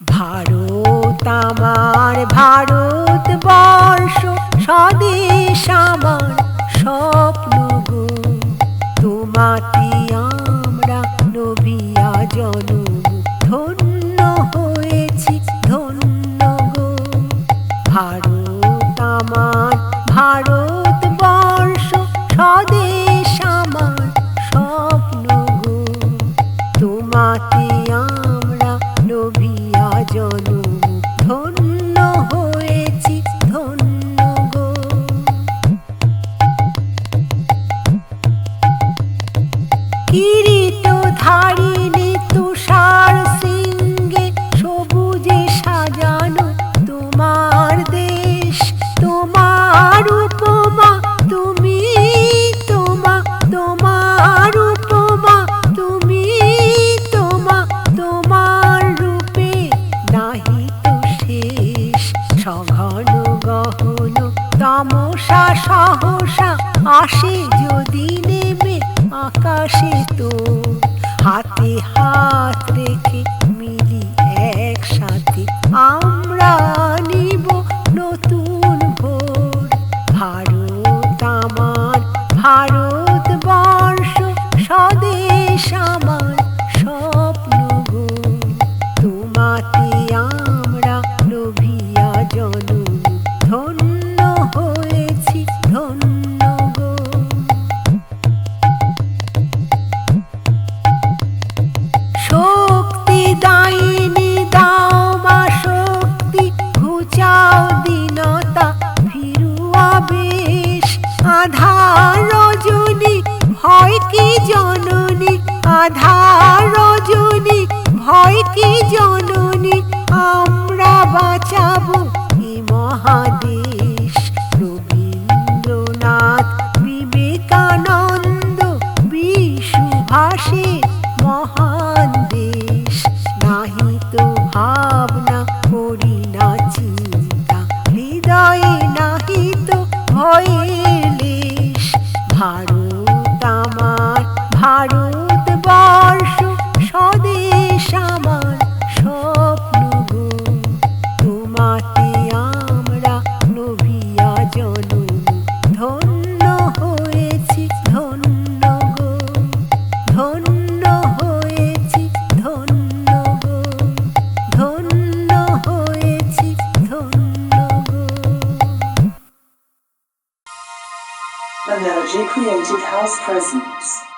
ভারত আমার, ভারত বর্ষ, স্বদেশ আমার, স্বপ্ন গো। তোমাতে আমরা নবিয়া জন ধন্য হয়েছি, ধন্য গো। ভারত আমার, ভারত বর্ষ, স্বদেশ আমার, স্বপ্ন গো। তোমাতে তামসা সহসা আসে যদি নেমে আকাশে তো। হাতে হাত রেখে মিলি একসাথে আমরা আধার রজনী হয় কি জননী? আধার রজনী ভয় কি জননী? ভারত আমার ভারত বর্ষ স্বদেশ আমার। Energy Creative House presents